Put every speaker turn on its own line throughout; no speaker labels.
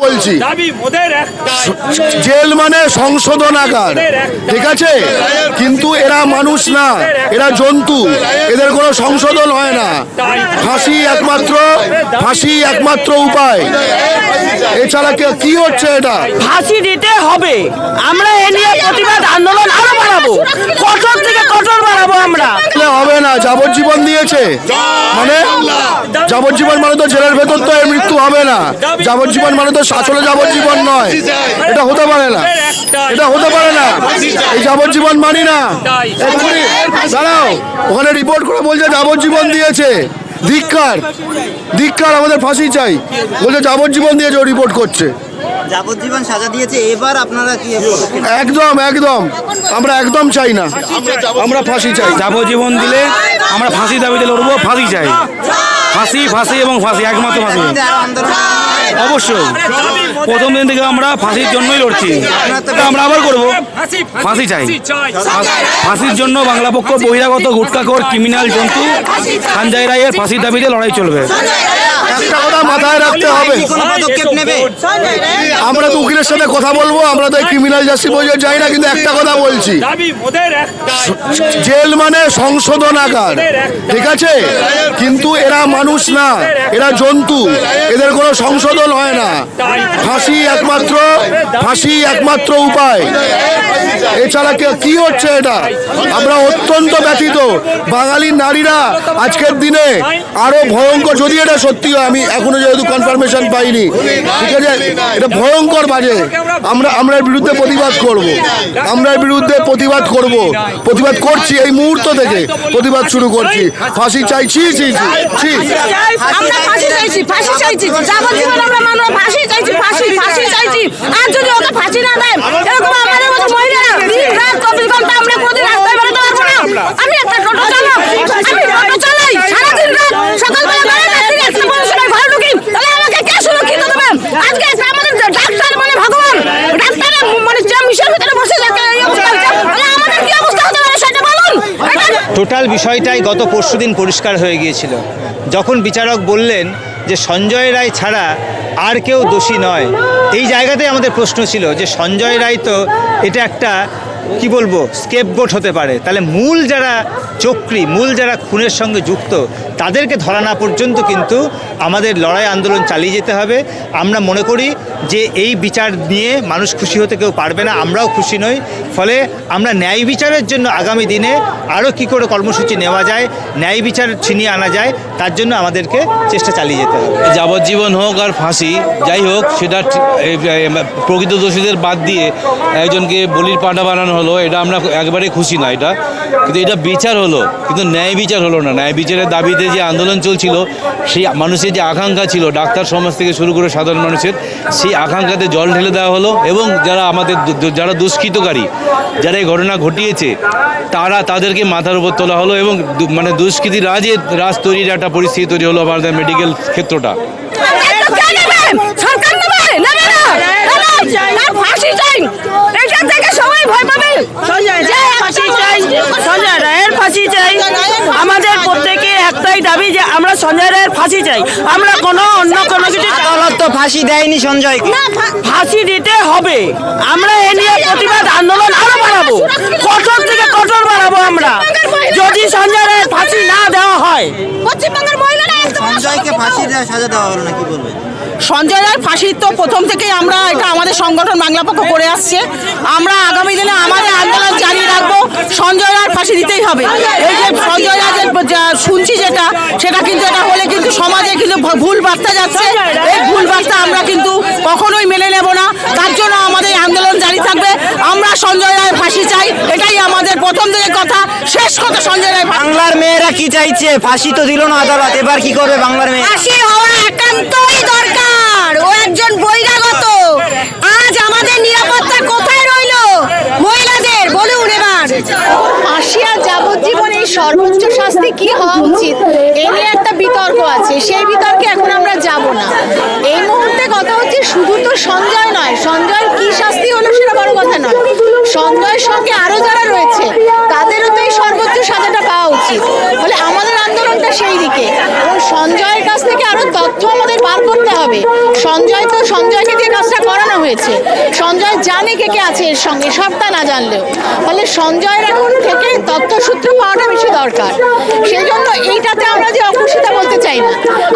বলছি।
দাবি মোদের একটাই
জেল মানে সংশোধনাগার ঠিক আছে? কিন্তু এরা মানুষ না এরা জন্তু। এদের কোনো সংশোধন হয় না। ফাঁসি একমাত্র ফাঁসি একমাত্র উপায়। এছাড়া কে- কি হচ্ছে এটা?
ফাঁসি দিতে হবে। আমরা এ নিয়ে প্রতিবাদ আন্দোলন আরও বাড়াবো। কঠোর থেকে কঠোর বাড়াবো আমরা।
হবে না যাবজ্জীবন দিয়েছে। মানে? যাবজ্জীবন মানে তো জেলের ভেতর তো এর মৃত্যু হবে না। যাবজ্জীবন মানে তো আসলে যাবজ্জীবন নয়। এটা হতে পারে না। এটা হতে পারে না। এই যাবজ্জীবন মানি না। দাঁড়াও। ওখানে রিপোর্ট করে বলছে যাবজ্জীবন দিয়েছে। ধিক্কার। ধিক্কার আমাদের ফাঁসি চাই। বলছে যাবজ্জীবন দিয়েছে ও রিপোর্ট করছে।
যাবজ্জীবন সাজা দিয়েছে এবার আপনারা কি
একদম একদম। আমরা একদম চাই না। আমরা ফাঁসি চাই।
যাবজ্জীবন দিলে আমরা ফাঁসি দাবিতে লড়বো ফাঁসি চাই। ফাঁসি ফাঁসি এবং ফাঁসি একমাত্র ফাঁসি। অবশ্যই। প্রথম দিন থেকে আমরা ফাঁসির জন্যই লড়ছি। আমরা আবার করব। ফাঁসি চাই। ফাঁসির জন্য বাংলা পক্ষ বহিরাগত গুটকাকর ক্রিমিনাল জন্তু খানজাই রায়ের ফাঁসির দাবিতে লড়াই চলবে।
মাথায় রাখতে হবে। আমরা তো উকিলের সাথে কথা বলব আমরা তো ক্রিমিনাল জাস্টিস বইয়ে যাই না কিন্তু একটা কথা বলছি।
দাবি মোদের একটাই।
জেল মানে সংশোধনাগার ঠিক আছে? কিন্তু এরা মানুষ না এরা জন্তু এদের কোনো সংশোধন হয় না। ফাঁসি একমাত্র ফাঁসি একমাত্র উপায়। এছাড়া কে- কি হচ্ছে এটা? আমরা অত্যন্ত ব্যথিত। বাঙালির নারীরা আজকের দিনে আরও ভয়ঙ্কর যদি এটা সত্যি হয় আমি এখনও যেহেতু কনফার্মেশন পাইনি ঠিক আছে? এটা ভয়ঙ্কর বাজে। আমরা আমরা এর বিরুদ্ধে প্রতিবাদ করব। আমরা এর বিরুদ্ধে প্রতিবাদ করব। প্রতিবাদ করছি এই মুহূর্ত থেকে। প্রতিবাদ শুরু করছি। ফাঁসি চাইছি ছি ছি ছি
ফাঁসি চাইছি ফাঁসি চাইছি যাবজ্জীবন আমরা মানব ফাঁসি চাইছি ফাঁসি ফাঁসি চাইছি। আর যদি ওকে ফাঁসি না দেয় এরকম আমাদের মতো মহিলারা দিন রাত ঘণ্টা আমরা রাস্তায় বেরোতে পারব না। আমি একটা টোটো আমি টোটো চালাই। সারাদিন রাত ঘরে ঢুকি তাহলে আমাকে কে সুরক্ষিত দেবে? আজকে আমাদের ডাক্তার মানে ভগবান ডাক্তারের মানে যে ভিতরে বসে এই অবস্থা তাহলে আমাদের কি অবস্থা হতে পারে সেটা বলুন।
টোটাল বিষয়টাই গত পরশুদিন পরিষ্কার হয়ে গিয়েছিল। যখন বিচারক বললেন যে সঞ্জয় রায় ছাড়া আর কেউ দোষী নয়। এই জায়গাতেই আমাদের প্রশ্ন ছিল যে সঞ্জয় রায় তো এটা একটা, কি বলব স্কেপগোট হতে পারে। তাহলে মূল যারা চক্রী মূল যারা খুনের সঙ্গে যুক্ত, তাদেরকে ধরা না পর্যন্ত কিন্তু আমাদের লড়াই আন্দোলন চালিয়ে যেতে হবে। আমরা মনে করি যে এই বিচার নিয়ে মানুষ খুশি হতে কেউ পারবে না, আমরাও খুশি নই। ফলে আমরা ন্যায় বিচারের জন্য আগামী দিনে আরও কী করে কর্মসূচি নেওয়া যায়, ন্যায় বিচার ছিনিয়ে আনা যায়, তার জন্য আমাদেরকে চেষ্টা চালিয়ে যেতে হবে।
যাবজ্জীবন হোক আর ফাঁসি, যাই হোক, সেটা প্রকৃত দোষীদের বাদ দিয়ে একজনকে বলির পাঠা বানানো হলো, এটা আমরা একবারে খুশি না এটা। কিন্তু এটা বিচার হলো কিন্তু ন্যায় বিচার হলো না। ন্যায় বিচারের দাবিতে যে আন্দোলন চলছিল সেই মানুষের যে আকাঙ্ক্ষা ছিল ডাক্তার সমাজ থেকে শুরু করে সাধারণ মানুষের সেই আকাঙ্ক্ষাতে জল ঢেলে দেওয়া হলো এবং যারা আমাদের যারা দুষ্কৃতকারী যারা এই ঘটনা ঘটিয়েছে তারা তাদেরকে মাথার উপর তোলা হলো এবং দু- মানে দুষ্কৃতি রাজে রাজ তৈরির একটা পরিস্থিতি তৈরি হলো আমাদের মেডিকেল ক্ষেত্রটা।
সবাই ভয় পাবে। সঞ্জয় রায়ের ফাঁসি চাই। আমাদের প্রত্যেকে একটাই দাবি যে আমরা সঞ্জয় রায়ের ফাঁসি চাই। আমরা কোনো অন্য কোনো কিছু
আদালত তো ফাঁসি দেয়নি সঞ্জয়
ফাঁসি দিতে হবে। আমরা এ নিয়ে প্রতিবাদ আন্দোলন আরও বাড়াবো। কঠোর থেকে কঠোর বাড়াবো আমরা। যদি সঞ্জয় রায়ের ফাঁসি না দেওয়া হয় পশ্চিমবঙ্গের মহিলারা
সঞ্জয়কে সাজা দেওয়া হলো বলবেন?
সঞ্জয় রায়ের ফাঁসির তো প্রথম থেকেই আমরা এটা আমাদের সংগঠন বাংলা পক্ষ করে আসছে। আমরা আগামী দিনে আমাদের আন্দোলন জারি রাখব। সঞ্জয় রায়ের ফাঁসি দিতেই হবে। এই যে সঞ্জয় রায়ের শুনছি যেটা, সেটা কিন্তু এটা হলে কিন্তু সমাজে কিন্তু ভুল বার্তা যাচ্ছে। এই ভুল বার্তা আমরা কিন্তু কখনোই মেনে নেব না। তার জন্য আমাদের আন্দোলন জারি থাকবে। আমরা সঞ্জয় রায়ের ফাঁসি চাই এটাই আমাদের প্রথম থেকে কথা শেষ কথা সঞ্জয় রায়
বাংলার মেয়েরা কি চাইছে? ফাঁসি তো দিল না আদালত এবার কি করবে বাংলার মেয়ে?
ফাঁসি হওয়া একান্তই দরকার। ও একজন বহিরাগত। আজ আমাদের নিরাপত্তা কোথায় রইল? মহিলাদের বলুন এবার।
ফাঁসি আর যাবজ্জীবন এই সর্বোচ্চ শাস্তি কি হওয়া উচিত? এ নিয়ে একটা বিতর্ক আছে। সেই বিতর্কে এখন আমরা যাব না। এই মুহূর্তে কথা হচ্ছে শুধু তো সঞ্জয় নয়। সঞ্জয়ের কি শাস্তি হলো সেটা বড় কথা নয়। সঞ্জয়ের সঙ্গে আরও যারা রয়েছে তাদেরও তো এই সর্বোচ্চ সাজাটা পাওয়া উচিত ফলে আমাদের আন্দোলনটা সেই দিকে এবং সঞ্জয়ের কাছ থেকে আরও তথ্য আমাদের বার করতে হবে। সঞ্জয় তো সঞ্জয়কে দিয়ে কাজটা করানো হয়েছে। সঞ্জয় জানে কে কে আছে এর সঙ্গে সবটা না জানলেও। ফলে সঞ্জয়ের এখন থেকে তথ্যসূত্র পাওয়াটা বেশি দরকার। সেই জন্য এইটাতে আমরা যে অখুশিতা বলতে চাই না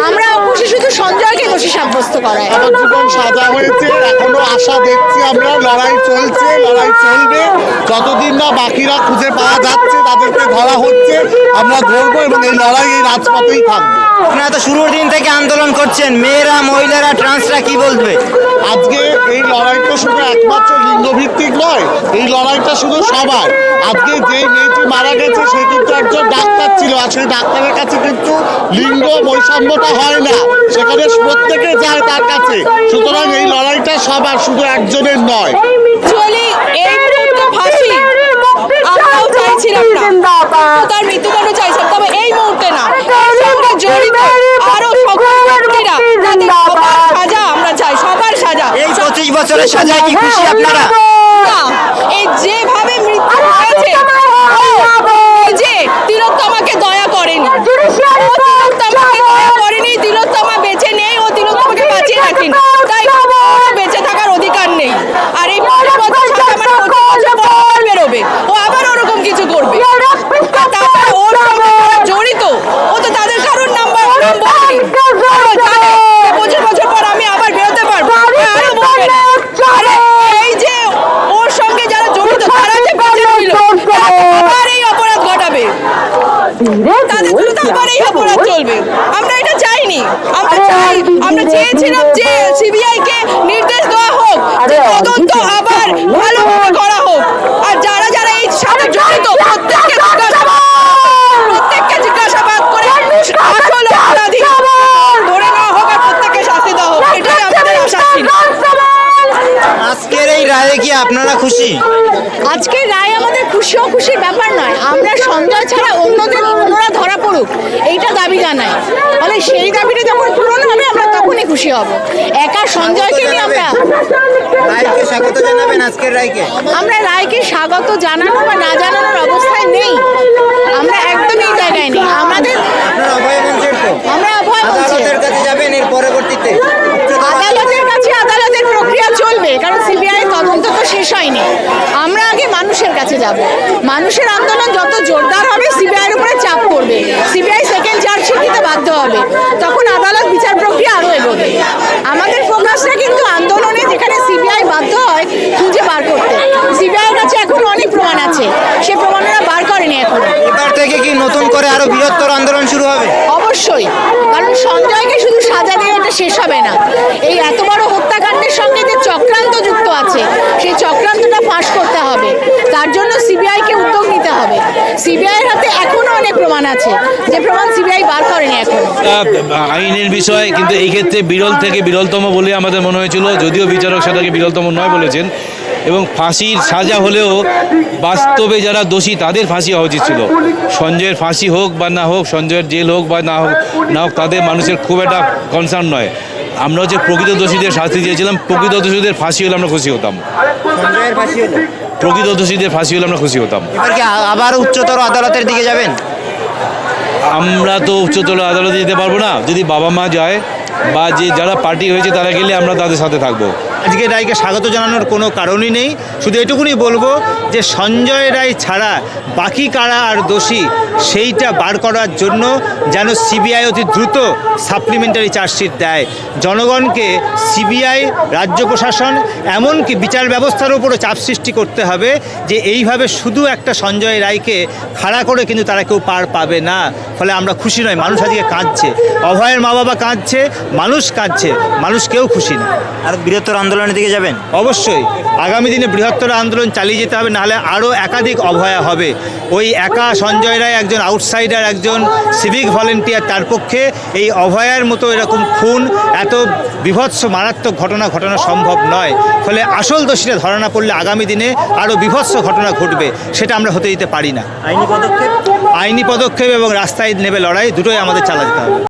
আমরা অখুশি শুধু সঞ্জয়কে দোষী সাব্যস্ত করায়।
জীবন সাজা হয়েছে এখনও আশা দেখছি আমরা লড়াই চলছে লড়াই চলবে। যতদিন না বাকিরা খুঁজে পাওয়া যাচ্ছে তাদেরকে ধরা হচ্ছে আমরা ধরবো এবং এই লড়াই এই রাজপথেই থাকবে।
আপনারা তো শুরুর দিন থেকে আন্দোলন করছেন মেয়েরা মহিলারা ট্রান্সরা কি বলবে?
আজকে এই লড়াইটা শুধু একমাত্র লিঙ্গভিত্তিক নয় এই লড়াইটা শুধু সবার। আজকে যে মেয়েটি মারা গেছে সে কিন্তু একজন ডাক্তার ছিল আর সেই ডাক্তারের কাছে কিন্তু লিঙ্গ বৈষম্যটা হয় না। সেখানে প্রত্যেকে যায় তার কাছে। সুতরাং এই লড়াইটা সবার শুধু একজনের নয়।
অ্যাকচুয়ালি এই ফাঁসি। আমরাও চাইছিলাম না। তার মৃত্যুদণ্ড চাইছিলাম তবে এই মুহূর্তে না। জড়িত আরও সকল তাদের সবার সাজা আমরা চাই সবার সাজা।
এই পঁচিশ বছরের সাজায় কি খুশি আপনারা
না এই যেভাবে মৃত্যু হয়েছে ও যে তিলোত্তমাকে দয়া করেনি ও তিলোত্তমাকে দয়া করেনি তিলোত্তমা বেঁচে নেই ও তিলোত্তমাকে বাঁচিয়ে রাখেনি তাই ওর বেঁচে থাকার অধিকার নেই আর এই পঁচিশ বছর সাজা মানে পঁচিশ বছর পর বেরোবে ও আবার ওরকম কিছু করবে আর তাছাড়া ওর সঙ্গে যারা জড়িত ও তো তাদের কারোর নাম্বার নাম বলেনি ও জানে যে পঁচিশ বছর পর আমি আবার বেরোতে পারব আরও বলবে না। আরে এই যে ওর সঙ্গে যারা জড়িত তারা যে বেঁচে ছিল তারা তো আবার এই অপরাধ ঘটাবে তাদের জন্য তো আবার এই অপরাধ চলবে আমরা এটা চাইনি। আমরা চাই আমরা চেয়েছিলাম যে সিবিআই কে নির্দেশ দেওয়া হোক যে তদন্ত আবার ভালোভাবে করা হোক আর যারা যারা এই সাথে জড়িত প্রত্যেককে জিজ্ঞাসাবাদ প্রত্যেককে জিজ্ঞাসাবাদ করে আসল অপরাধী ধরে নেওয়া হোক আর প্রত্যেককে শাস্তি দেওয়া হোক এটাই আমাদের আশা ছিল
আজকের এই রায়ে কি আপনারা খুশি?
আজকে রায় আমাদের খুশি ও খুশির ব্যাপার নয়। আমরা সঞ্জয় ছাড়া অন্যদের অন্যরা ধরা পড়ুক এইটা দাবি জানাই। ফলে সেই দাবিটা যখন পূরণ হবে আমরা তখনই খুশি হব। একা সঞ্জয়কে নিয়ে আমরা
রায়কে স্বাগত জানাবেন আজকের রায়কে।
আমরা রায়কে স্বাগত জানানো বা না জানানোর অবস্থায় নেই। আমরা একদম এই জায়গায় নেই। আমাদের
আপনারা অভয় তো।
আমরা অভয় বলছি
আদালতের কাছে যাবেন এর পরবর্তীতে।
চলবে কারণ সিবিআই তদন্ত তো শেষ হয়নি। আমরা আগে মানুষের কাছে যাব। মানুষের আন্দোলন যত জোরদার হবে সিবিআই এর উপরে চাপ পড়বে। সিবিআই সেকেন্ড চার্জশিট দিতে বাধ্য হবে। তখন আদালত বিচার প্রক্রিয়া আরও এগোবে। আমাদের ফোকাসটা কিন্তু আন্দোলনে যেখানে সিবিআই বাধ্য হয়, খুঁজে বার করতে। সিবিআই এর কাছে এখন অনেক প্রমাণ আছে। সে প্রমাণরা বার করেনি এখন।
এবার থেকে কি নতুন করে আরও বৃহত্তর আন্দোলন শুরু হবে?
অবশ্যই। কারণ সঞ্জয়কে শুধু সাজা দিয়ে এটা শেষ হবে না। এই এত বড় হত্যাকাণ্ডের সঙ্গে যে চক্রান্ত যুক্ত আছে, সেই চক্রান্তটা ফাঁস করতে হবে। তার জন্য সিবিআইকে উদ্যোগ নিতে হবে। সিবিআইয়ের হাতে এখনও অনেক প্রমাণ আছে। যে প্রমাণ সিবিআই বার করেনি এখন।
আইনের বিষয়, কিন্তু এই ক্ষেত্রে বিরল থেকে বিরলতম বলে আমাদের মনে হয়েছিল। যদিও বিচারক সেটাকে বিরলতম নয় বলেছেন। এবং ফাঁসির সাজা হলেও বাস্তবে যারা দোষী তাদের ফাঁসি হওয়া উচিত ছিল। সঞ্জয়ের ফাঁসি হোক বা না হোক সঞ্জয়ের জেল হোক বা না হোক না হোক তাদের মানুষের খুব একটা কনসার্ন নয়। আমরা হচ্ছে প্রকৃত দোষীদের শাস্তি দিয়েছিলাম প্রকৃত দোষীদের ফাঁসি হলে আমরা খুশি হতাম। প্রকৃত দোষীদের ফাঁসি হলে আমরা খুশি হতাম।
আবার উচ্চতর আদালতের দিকে যাবেন?
আমরা তো উচ্চতর আদালতে যেতে পারব না। যদি বাবা মা যায় বা যে যারা পার্টি হয়েছে তারা গেলে আমরা তাদের সাথে থাকব।
আজকে রায়কে স্বাগত জানানোর কোনো কারণই নেই। শুধু এটুকুনি বলব যে সঞ্জয় রায় ছাড়া বাকি কারা আর দোষী সেইটা বার করার জন্য যেন সিবিআই অতি দ্রুত সাপ্লিমেন্টারি চার্জশিট দেয়। জনগণকে সিবিআই, রাজ্য প্রশাসন এমনকি বিচার ব্যবস্থার উপরও চাপ সৃষ্টি করতে হবে যে এইভাবে শুধু একটা সঞ্জয় রায়কে খাড়া করে কিন্তু তারা কেউ পার পাবে না। ফলে আমরা খুশি নয়, মানুষ আজকে কাঁদছে। অভয়ের মা বাবা কাঁদছে, মানুষ কাঁদছে, মানুষ কেউ খুশি না।
আর বৃহত্তর আন্দোলনের দিকে যাবেন?
অবশ্যই। আগামী দিনে বৃহত্তর আন্দোলন চালিয়ে যেতে হবে নাহলে আরও একাধিক অভয়া হবে। ওই একা সঞ্জয় রায় একজন আউটসাইডার একজন সিভিক ভলেন্টিয়ার তার পক্ষে এই অভয়ার মতো এরকম খুন এত বিভৎস মারাত্মক ঘটনা ঘটানো সম্ভব নয়। ফলে আসল দোষীরা ধরা না পড়লে আগামী দিনে আরও বিভৎস ঘটনা ঘটবে সেটা আমরা হতে দিতে পারি না।
আইনি পদক্ষেপ?
আইনি পদক্ষেপ এবং রাস্তায় নেবে লড়াই দুটোই আমাদের চালাতে হবে।